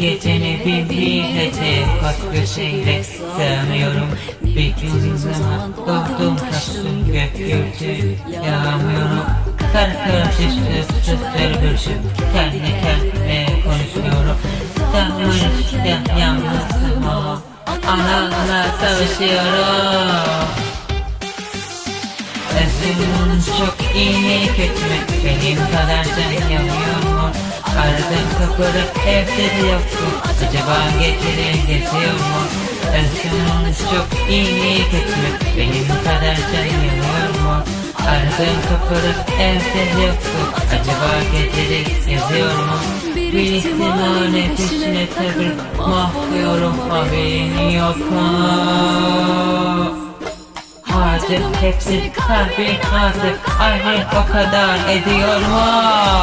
geceni bin bir gece Koskoşeyle sığmıyorum Bir gün zaman doğdum taştım gökyüzü Yağmıyorum. Kar karıştı sesler bölüşüp Kendi kendime konuşuyorum. İşte yalnızım o Anamla savaşıyorum. Özüm çok iyi kötü Benim kadar can yanıyor Aradım kapıları evde de yoksun Acaba geceleri geziyor mu? Özüm çok iyi kötü mü Benim kadar can yanıyor mu? Aradım kapıları evde de yoksun Acaba geceleri geziyor mu? Bir ihtimale peşine tabi Mahvuyorum. haberin yok mu? Hadi hepsi kalbi hazır Aynı o kadar ediyor mu?